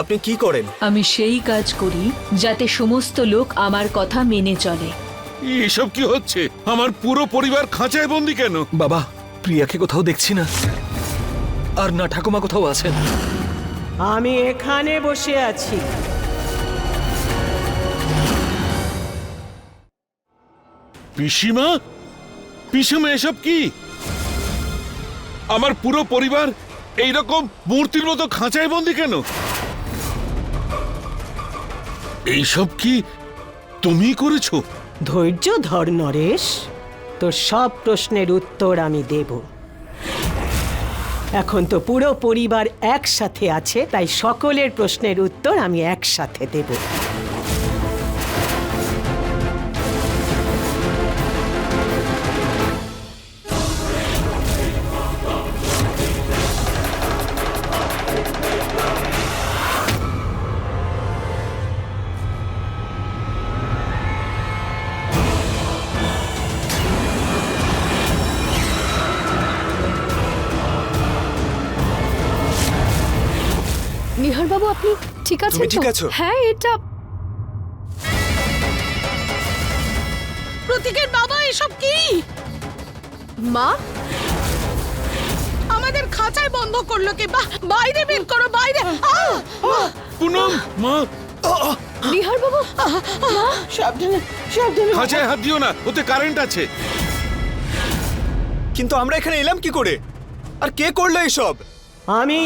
আপনি কি করেন? আমি সেই কাজ করি যাতে সমস্ত লোক আমার কথা মেনে চলে। এসব কি হচ্ছে? আমার পুরো পরিবার খাঁচায় বন্দি কেন? বাবা প্রিয়াকে কোথাও দেখছি না। আর না ঠাকুমা কোথাও আছেন? আমি এখানে বসে আছি। পিসিমা? পিসিমা এসব কি? আমার পুরো পরিবার এইরকম মূর্তির মতো খাঁচায় বন্দি কেন? এইসব কি তুমি করেছ? ধৈর্য ধর নরেশ, তোর সব প্রশ্নের উত্তর আমি দেব। এখন তো পুরো পরিবার একসাথে আছে, তাই সকলের প্রশ্নের উত্তর আমি একসাথে দেব। বাবু আপনি ঠিক আছেন তুমি ঠিক তো? আছো? হ্যাঁ এটা প্রতীকের বাবা এসব কি? মা আমাদের খাঁচায় বন্ধ করল কে? বা বাইরে বের করো বাইরে। আহ! পুনম মা। নিহার বাবু সাবধানে সাবধানে। খাঁচায় হাত দিও না ওতে কারেন্ট আছে। কিন্তু আমরা এখানে এলাম কি করে? আর কে করল এসব? আমি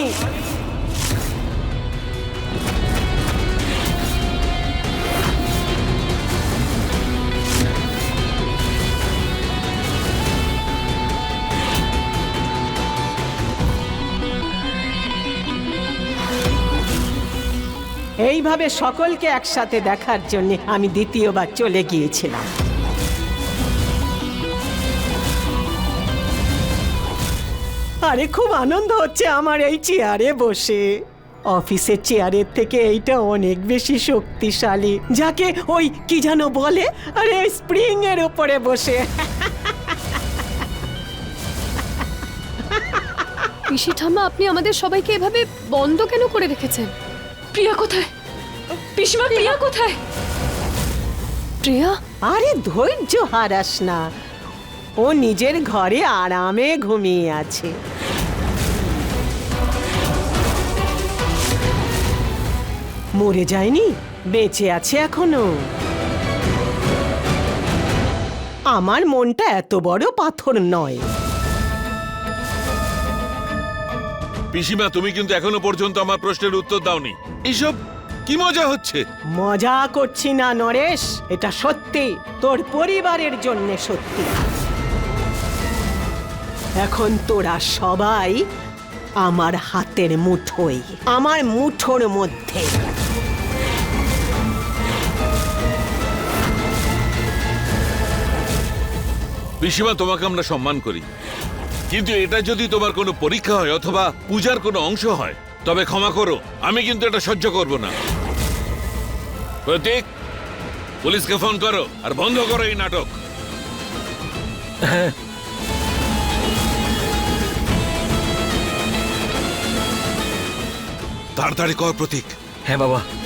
এইভাবে সকলকে একসাথে দেখার জন্য আমি দ্বিতীয়বার চলে গিয়েছিলাম। আরে খুব আনন্দ হচ্ছে আমার এই চেয়ারে বসে। অফিসের চেয়ারের থেকে এইটা অনেক বেশি শক্তিশালী। যাকে ওই কি যেন বলে? আরে স্প্রিং এর উপরে বসে। পিসি ঠাম্মা আপনি আমাদের সবাইকে এভাবে বন্ধ কেন করে রেখেছেন? প্রিয়া কোথায়? পিসিমা প্রিয়া। কোথায়? প্রিয়া? আরে ধৈর্য হারাস না। ও নিজের ঘরে আরামে ঘুমিয়ে আছে। মরে যায়নি বেঁচে আছে এখনও। আমার মনটা এত বড় পাথর নয়। পিসিমা তুমি কিন্তু এখনও পর্যন্ত আমার প্রশ্নের উত্তর দাওনি। এইসব কি মজা হচ্ছে? মজা করছি না নরেশ। এটা সত্যি। তোর পরিবারের জন্য সত্যি। এখন তোরা সবাই আমার হাতের মুঠোই আমার মুঠোর মধ্যে। পিসিমা তোমাকে আমরা সম্মান করি। কিন্তু এটা যদি তোমার কোনো পরীক্ষা হয় অথবা পূজার কোনো অংশ হয় তবে ক্ষমা করো আমি কিন্তু এটা সহ্য করব না। প্রতীক পুলিশকে ফোন করো আর বন্ধ করো এই নাটক। তাড়াতাড়ি কর প্রতীক। হ্যাঁ বাবা। বাবা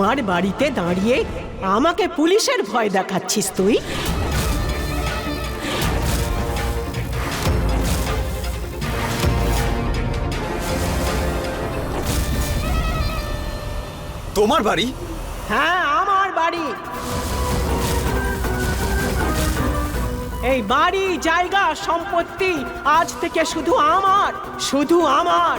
আমার বাড়িতে দাঁড়িয়ে আমাকে পুলিশের ভয় দেখাচ্ছিস তুই? তোমার বাড়ি? হ্যাঁ আমার বাড়ি। এই বাড়ি জায়গা সম্পত্তি আজ থেকে শুধু আমার শুধু আমার।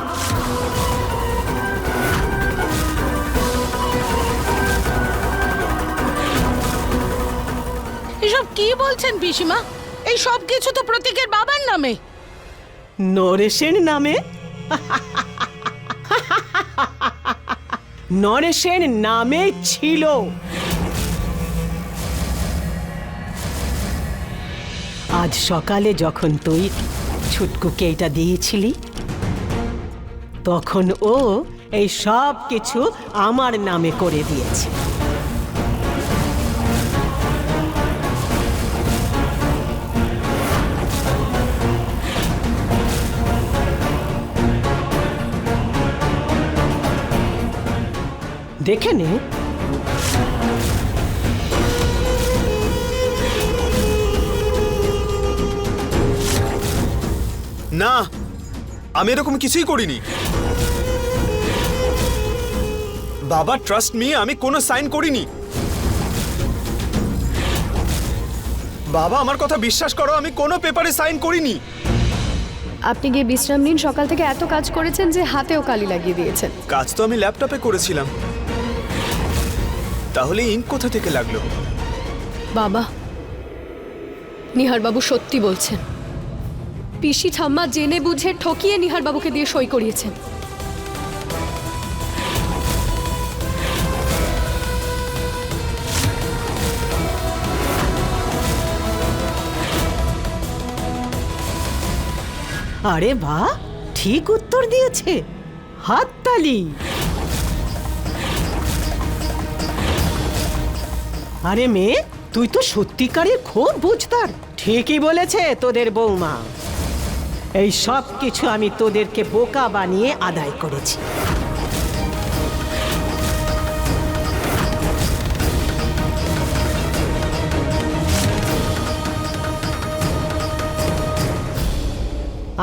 এসব কি বলছেন পিসিমা? এই সব কিছু তো প্রতীকের বাবার নামে। নরেশের নামে? নরেশের নামে ছিল। আজ সকালে যখন তুই ছুটকুকে এটা দিয়েছিলি, তখন ও এই সব কিছু আমার নামে করে দিয়েছে। দেখে নে। না আমি এরকম কিছুই করিনি। বাবা ট্রাস্ট মি আমি কোনো সাইন করিনি। বাবা আমার কথা বিশ্বাস করো আমি কোনো পেপারে সাইন করিনি। আপনি গিয়ে বিশ্রাম নিন সকাল থেকে এত কাজ করেছেন যে হাতেও কালি লাগিয়ে দিয়েছেন। কাজ তো আমি ল্যাপটপে করেছিলাম। তাহলে ইঙ্ক কোথা থেকে লাগল? বাবা নিহারবাবু সত্যি বলছেন। পিসি ঠাম্মা জেনে বুঝে ঠকিয়ে নিহারবাবুকে দিয়ে সই করিয়েছেন। আরে বাহ ঠিক উত্তর দিয়েছে। হাততালি। আরে মেয়ে, তুই তো সত্যিকারের খুব বুঝতার ঠিকই বলেছে তোদের বৌমা। এই সব কিছু আমি তোদেরকে বোকা বানিয়ে আদায় করেছি।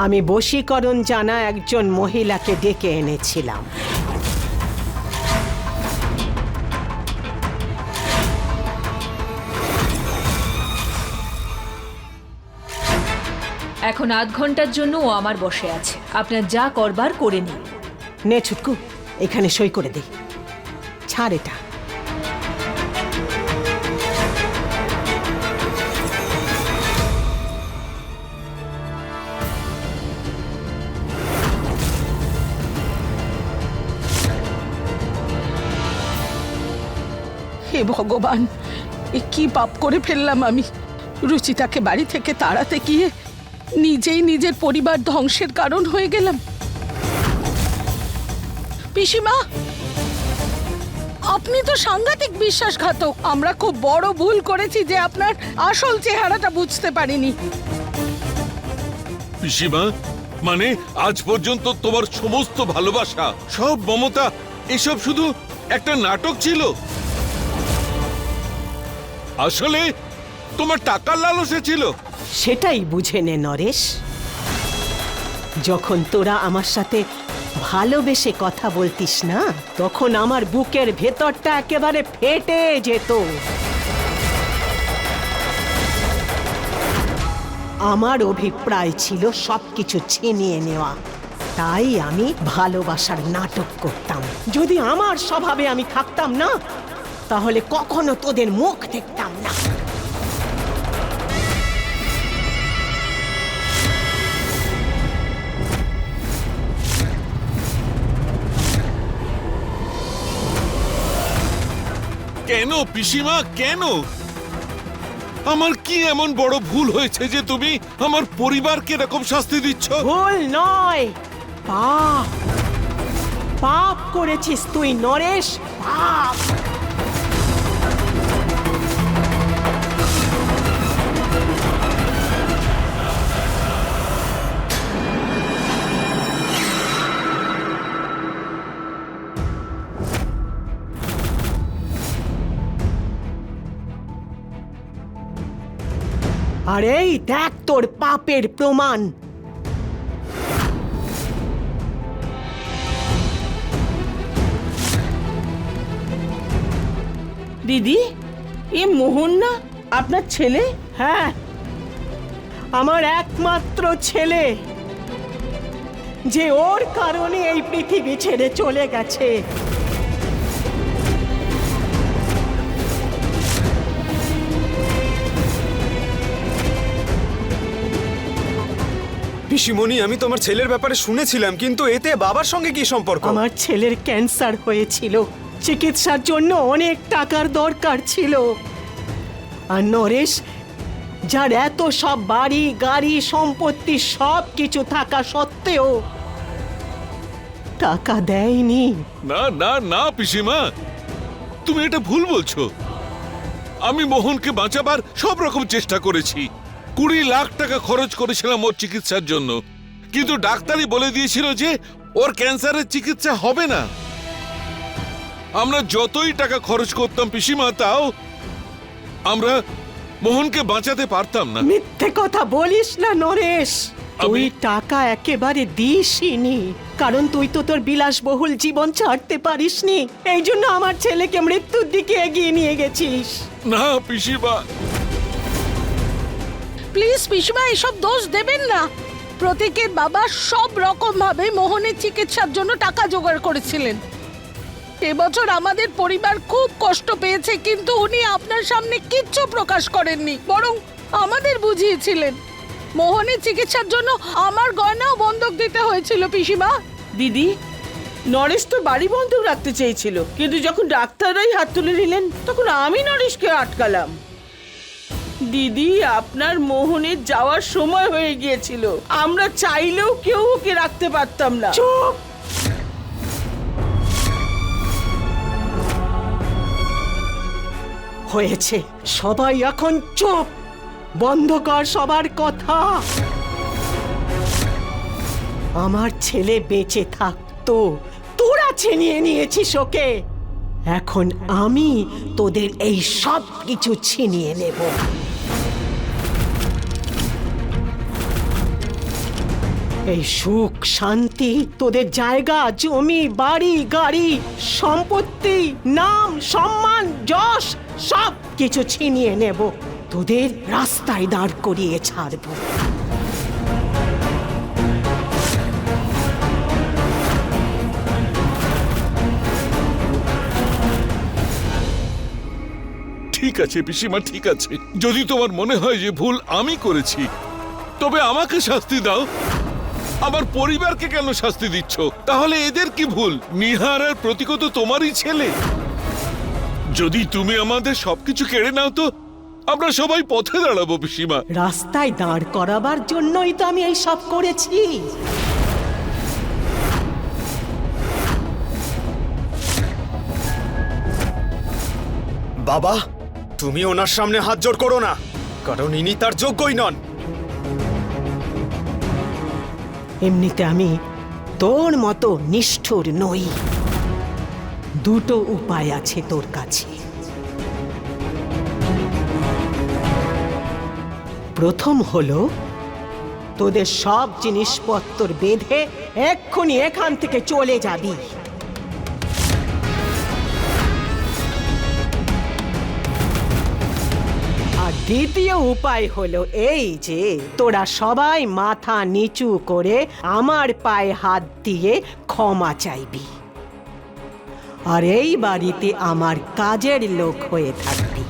আমি বশীকরণ জানা একজন মহিলাকে ডেকে এনেছিলাম। এখন আধ ঘণ্টার জন্য ও আমার বসে আছে। আপনার যা করবার করে নিন। নে ছুটকু এখানে সই করে দে। ছাড় এটা। হে ভগবান এ কি পাপ করে ফেললাম আমি? রুচিতাকে বাড়ি থেকে তাড়াতে গিয়ে নিজেই নিজের পরিবার ধ্বংসের কারণ হয়ে গেলাম। পিসিমা, আপনি তো সাংঘাতিক বিশ্বাসঘাতক। আমরা খুব বড় ভুল করেছি যে আপনার আসল চেহারাটা বুঝতে পারিনি। পিসিমা মানে আজ পর্যন্ত তোমার সমস্ত ভালোবাসা, সব মমতা, এসব শুধু একটা নাটক ছিল? আসলে তোমার টাকার লালসে ছিল। সেটাই বুঝে নে, নরেশ। যখন তোরা আমার সাথে ভালোবেসে কথা বলতিস না, তখন আমার বুকের ভেতরটা একেবারে ফেটে যেত। আমার অভিপ্রায় ছিল সবকিছু ছিনিয়ে নেওয়া। তাই আমি ভালোবাসার নাটক করতাম। যদি আমার স্বভাবে আমি থাকতাম না, তাহলে কখনো তোদের মুখ দেখতাম না। কেন, পিসিমা? কেন? আমার কি এমন বড় ভুল হয়েছে যে তুমি আমার পরিবারকে এরকম শাস্তি দিচ্ছ? ভুল নয়। পাপ। পাপ করেছিস তুই, নরেশ। পাপ। আর এই দেখ তোর পাপের প্রমাণ। দিদি এ মোহন না আপনার ছেলে? হ্যাঁ আমার একমাত্র ছেলে। যে ওর কারণে এই পৃথিবী ছেড়ে চলে গেছে। পিসিমণি আমি তোমার ছেলের ব্যাপারে শুনেছিলাম কিন্তু এতে বাবার সঙ্গে কি সম্পর্ক? আমার ছেলের ক্যান্সার হয়েছিল। চিকিৎসার জন্য অনেক টাকার দরকার ছিল। আর নরেশ যার এত সব বাড়ি গাড়ি সম্পত্তি সব কিছু থাকা সত্ত্বেও টাকা দেয়নি। না না না পিসিমা। তুমি এটা ভুল বলছো। আমি মোহনকে বাঁচাবার সব রকম চেষ্টা করেছি। কুড়ি লাখ টাকা খরচ করেছিলাম ওর চিকিৎসার জন্য। কিন্তু ডাক্তারই বলে দিয়েছিল যে ওর ক্যান্সারের চিকিৎসা হবে না। আমরা যতই টাকা খরচ করতাম পিসিমা তাও আমরা মোহনকে বাঁচাতে পারতাম না। মিথ্যে কথা বলিস না নরেশ। তুই টাকা একেবারে দিসনি কারণ তুই তো তোর বিলাসবহুল জীবন ছাড়তে পারিসনি। এই জন্য আমার ছেলেকে মৃত্যুর দিকে এগিয়ে নিয়ে গেছিস। না পিসিমা প্লিজ পিসিমা, এসব দোষ দেবেন না। প্রতীকের বাবা সব রকম ভাবে মোহনের চিকিৎসার জন্য টাকা জোগাড় করেছিলেন। এবছর আমাদের পরিবার খুব কষ্ট পেয়েছে, কিন্তু উনি আপনার সামনে কিচ্ছু প্রকাশ করেননি, বরং আমাদের বুঝিয়েছিলেন। মোহনের চিকিৎসার জন্য আমার গয়নাও বন্ধক দিতে হয়েছিল, পিসিমা। দিদি, নরেশ তো বাড়ি বন্ধক রাখতে চেয়েছিল, কিন্তু যখন ডাক্তাররাই হাত তুলে নিলেন, তখন আমি নরেশকে আটকালাম। দিদি, আপনার মোহনের যাওয়ার সময় হয়ে গিয়েছিল। আমরা চাইলেও কেউ ওকে রাখতে পারতাম না। হয়েছে। সবাই এখন চুপ। বন্ধ কর সবার কথা। আমার ছেলে বেঁচে থাকতো। তোরা ছিনিয়ে নিয়েছিস ওকে। এখন আমি তোদের এই সব কিছু ছিনিয়ে নেব। এই সুখ, শান্তি, তোদের জায়গা, জমি, বাড়ি, গাড়ি, সম্পত্তি, নাম, সম্মান, যশ, সব কিছু ছিনিয়ে নেব। তোদের রাস্তায় দাঁড় করিয়ে ছাড়বো। ঠিক আছে পিসিমা ঠিক আছে। যদি তোমার মনে হয় যে ভুল আমি করেছি তবে আমাকে শাস্তি দাও। আমার পরিবারকে কেন শাস্তি দিচ্ছ? তাহলে এদের কি ভুল? নিহার আর প্রতীক তো তোমারই ছেলে। যদি তুমি আমাদের সবকিছু কেড়ে নাও তো আমরা সবাই পথে দাঁড়াবো পিসিমা। রাস্তায় দাঁড় করাবার জন্যই তো আমি এই সব করেছি। বাবা তুমি ওনার সামনে হাত জোর করো না, কারণ ইনি তার যোগ্যই নন। এমনিতে আমি তোর মতো নিষ্ঠুর নই। দুটো উপায় আছে তোর কাছে। প্রথম হলো, তোদের সব জিনিসপত্র বেঁধে এক্ষুনি এখান থেকে চলে যাবি। দ্বিতীয় উপায় হলো এই যে, তোরা সবাই মাথা নিচু করে আমার পায়ে হাত দিয়ে ক্ষমা চাইবি। আর এই বাড়িতে আমার কাজের লোক হয়ে থাকবি।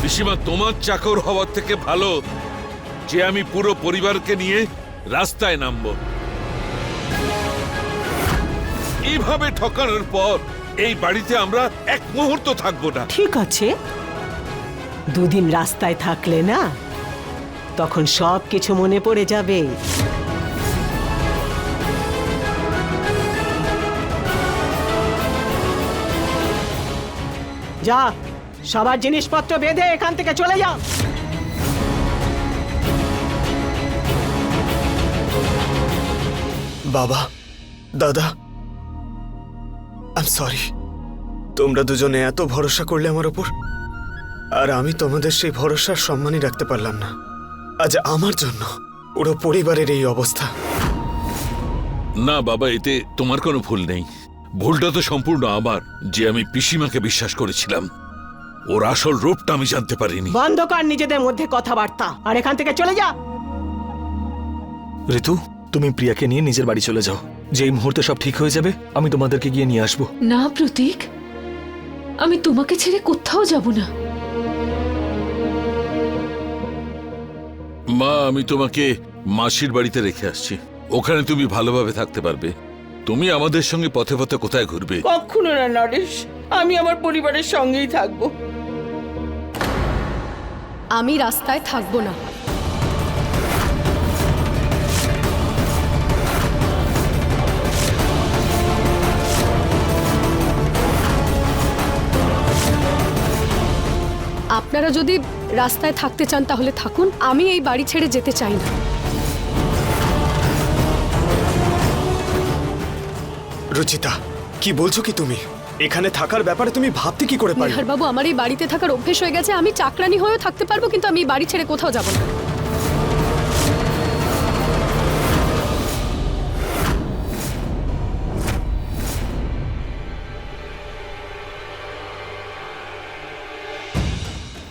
পিসিমা, তোমার চাকর হওয়ার থেকে ভালো যে আমি পুরো পরিবারকে নিয়ে রাস্তায় নামবো। এইভাবে ঠকানোর পর এই বাড়িতে আমরা এক মুহূর্ত থাকব না। ঠিক আছে। দুদিন রাস্তায় থাকলে না তখন সব কিছু মনে পড়ে যাবে। যা সবার জিনিসপত্র বেঁধে এখান থেকে চলে যা। বাবা দাদা আই সরি তোমরা দুজনে এত ভরসা করলে আমার ওপর? আর আমি তোমাদের সেই ভরসার সম্মানই রাখতে পারলাম না। আজ আমার জন্য পুরো পরিবারের এই অবস্থা। না বাবা এতে তোমার কোনো ভুল নেই। ভুলটা তো সম্পূর্ণ আমার যে আমি পিসিমাকে বিশ্বাস করেছিলাম। ওর আসল রূপটা আমি জানতে পারিনি। বন্ধ কর নিজেদের মধ্যে কথাবার্তা। আর এখান থেকে চলে যা। ঋতু তুমি প্রিয়াকে নিয়ে নিজের বাড়ি চলে যাও। যেই মুহূর্তে সব ঠিক হয়ে যাবে আমি তোমাদেরকে গিয়ে নিয়ে আসব। না প্রতীক। আমি তোমাকে ছেড়ে কোথাও যাব না। মা আমি তোমাকে মাসির বাড়িতে রেখে আসছি। ওখানে তুমি ভালোভাবে থাকতে পারবে। তুমি আমাদের সঙ্গে পথে পথে কোথায় ঘুরবে? কখনো না নরেশ। আমি আমার পরিবারের সঙ্গেই থাকব। আমি রাস্তায় থাকব না। আপনারা যদি রাস্তায় থাকতে চান তাহলে থাকুন আমি এই বাড়ি ছেড়ে যেতে চাই না। রুচিতা কি বলছো কি তুমি? এখানে থাকার ব্যাপারে তুমি ভাবতে কি করে পারো বাবু আমার এই বাড়িতে থাকার অভ্যেস হয়ে গেছে আমি চাকরানি হয়েও থাকতে পারব কিন্তু আমি এই বাড়ি ছেড়ে কোথাও যাব না।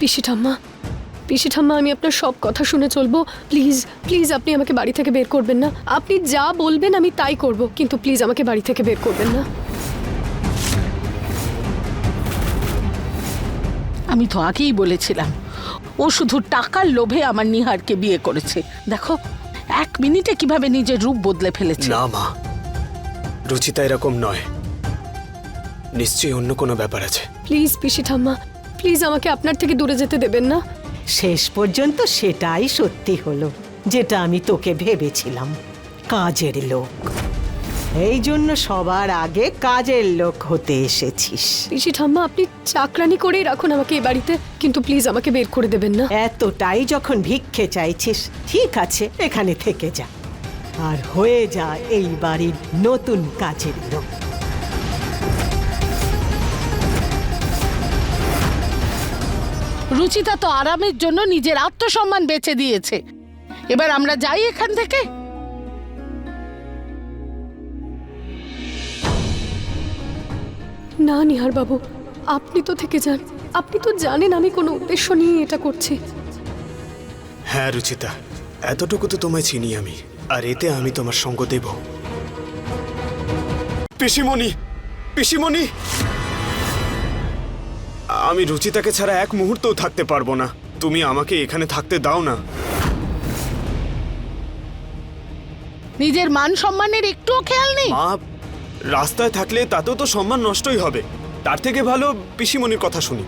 পিসি ঠাম্মা পিসি ঠাম্মা আমি আপনার সব কথা শুনে চলবো। প্লিজ প্লিজ আপনি আমাকে বাড়ি থেকে বের করবেন না। আপনি যা বলবেন আমি তাই করব কিন্তু প্লিজ আমাকে বাড়ি থেকে বের করবেন না। আমি তো আগেই বলেছিলাম ও শুধু টাকার লোভে আমার নিহারকে বিয়ে করেছে। দেখো এক মিনিটে কীভাবে নিজের রূপ বদলে ফেলেছে। না মা রুচিতা এরকম নয়। নিশ্চয়ই অন্য কোনো ব্যাপার আছে। প্লিজ পিসি ঠাম্মা প্লিজ আমাকে আপনার থেকে দূরে যেতে দেবেন না। শেষ পর্যন্ত সেটাই সত্যি হলো যেটা আমি তোকে ভেবেছিলাম। কাজের লোক। এই জন্য সবার আগে কাজের লোক হতে এসেছিস। পিসি ঠাম্মা আপনি চাকরানি করেই রাখুন আমাকে এই বাড়িতে কিন্তু প্লিজ আমাকে বের করে দেবেন না। এতটাই যখন ভিক্ষে চাইছিস ঠিক আছে এখানে থেকে যা। আর হয়ে যা এই বাড়ির নতুন কাজের লোক। রুচিতা তো আরামের জন্য নিজের আত্মসম্মান বেচে দিয়েছে। এবার আমরা যাই এখান থেকে। না নিহার বাবু আপনি তো থেকে যান। আপনি তো জানেন আমি কোনো উদ্দেশ্য নিয়ে এটা করছি। হ্যাঁ রুচিতা এতটুকু তো তোমায় চিনি আমি আর এতে আমি তোমার সঙ্গ দেব। পিসিমণি পিসিমণি! আমি রুচিতাকে ছাড়া এক মুহূর্তও থাকতে পারব না। তুমি আমাকে এখানে থাকতে দাও না। নিজের মান সম্মানের একটুও খেয়াল নেই? মা রাস্তায় থাকলে তাতেও তো সম্মান নষ্টই হবে। তার থেকে ভালো পিসিমণির কথা শুনি।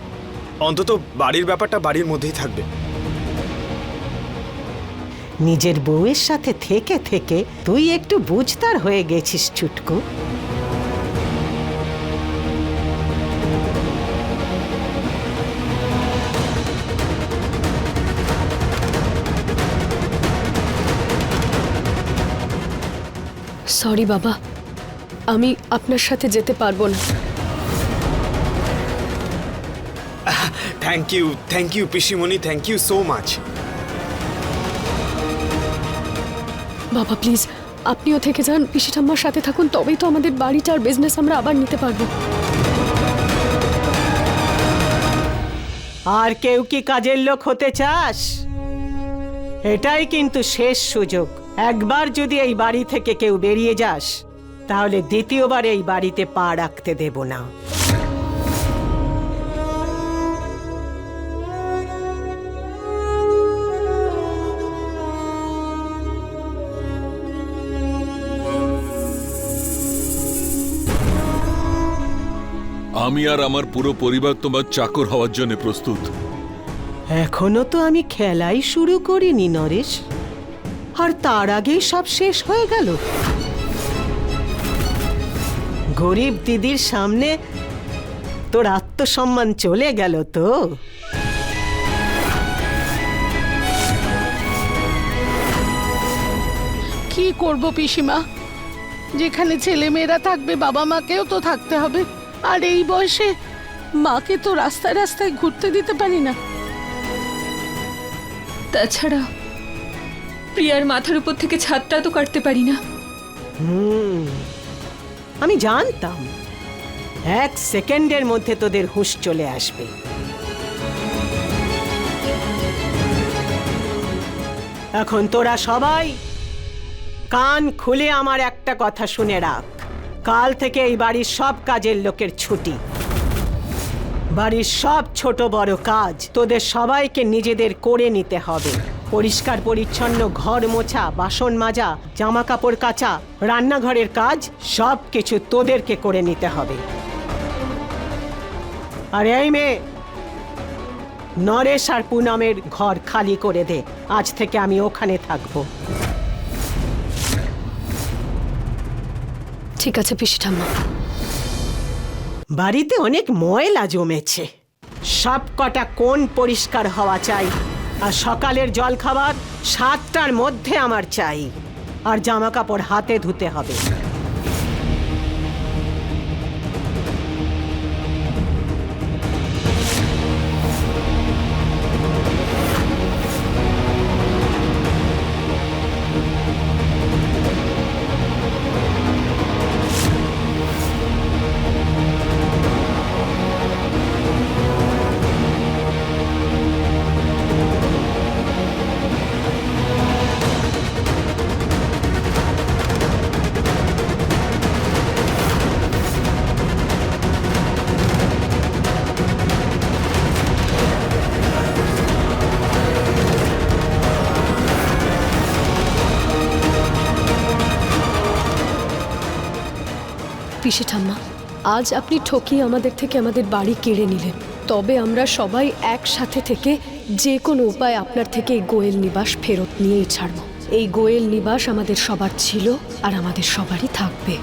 অন্তত বাড়ির ব্যাপারটা বাড়ির মধ্যেই থাকবে। নিজের বউয়ের সাথে থেকে থেকে তুই একটু বুঝতার হয়ে গেছিস ছুটকু। সরি বাবা। আমি আপনার সাথে যেতে পারব না। থ্যাংক ইউ থ্যাংক ইউ পিসিমণি থ্যাংক ইউ সো মাচ বাবা প্লিজ আপনিও থেকে যান পিসি ঠাম্মার সাথে থাকুন তবেই তো আমাদের বাড়িটার বিজনেস আমরা আবার নিতে পারব। আর কেউ কি কাজের লোক হতে চাস? এটাই কিন্তু শেষ সুযোগ। একবার যদি এই বাড়ি থেকে কেউ বেরিয়ে যাস তাহলে দ্বিতীয়বার এই বাড়িতে পা রাখতে দেব না। আমি আর আমার পুরো পরিবার তোমার চাকর হওয়ার জন্য প্রস্তুত। এখনও তো আমি খেলাই শুরু করিনি নরেশ। আর তার আগেই সব শেষ হয়ে গেল। গরিব দিদির সামনে তোর আত্মসম্মান চলে গেল তো। কি করব পিসিমা? যেখানে ছেলে মেয়েরা থাকবে, বাবা মাকেও তো থাকতে হবে। আর এই বয়সে মাকে তো রাস্তায় রাস্তায় ঘুরতে দিতে পারি না। তাছাড়া প্রিয়ার মাথার উপর থেকে ছাদটা তো কাটতে পারি না। আমি জানতাম। এক সেকেন্ডের মধ্যে তোদের হুঁশ চলে আসবে। এখন তোরা সবাই কান খুলে আমার একটা কথা শুনে রাখ। কাল থেকে এই বাড়ির সব কাজের লোকের ছুটি। বাড়ির সব ছোট বড় কাজ তোদের সবাইকে নিজেদের করে নিতে হবে। পরিষ্কার পরিচ্ছন্ন ঘর মোছা বাসন মাজা জামা কাপড় কাচা রান্নাঘরের কাজ সব কিছু তোদেরকে করে নিতে হবে। আর এই মেয়ে নরেশ আর পুনমের ঘর খালি করে দে আজ থেকে আমি ওখানে থাকব। ঠিক আছে পিসি ঠাম্মা। বাড়িতে অনেক ময়লা জমেছে। সব কটা কোন পরিষ্কার হওয়া চাই। আর সকালের জল খাবার সাতটার মধ্যে আমার চাই। আর জামা কাপড় হাতে ধুতে হবে। পিসি ঠাম্মা, আজ আপনি ঠকিয়ে আমাদের থেকে আমাদের বাড়ি কেড়ে নিলেন। তবে আমরা সবাই একসাথে থেকে যে কোনো উপায় আপনার থেকে এই গোয়েল নিবাস ফেরত নিয়েই ছাড়ব। এই গোয়েল নিবাস আমাদের সবার ছিল আর আমাদের সবারই থাকবে।